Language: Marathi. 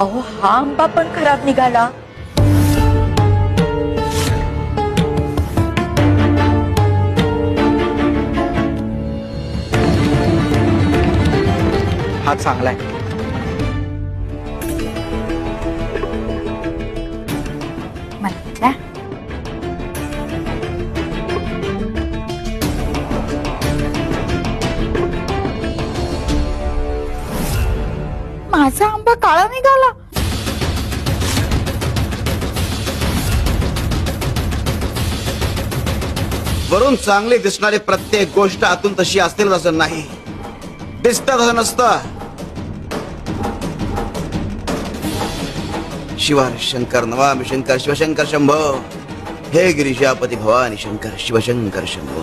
अहो हा। आंबा पण खराब निघाला हा चांगला आहे मला माझा आंबा काळा निघाला. वरून चांगली दिसणारी प्रत्येक गोष्ट आतून तशी असतील असं नाही. दिसत असं नसतं. शिवार शंकर नवामी शंकर शिवशंकर शंभो. हे गिरिशापती भवानी शंकर शिवशंकर शंभो.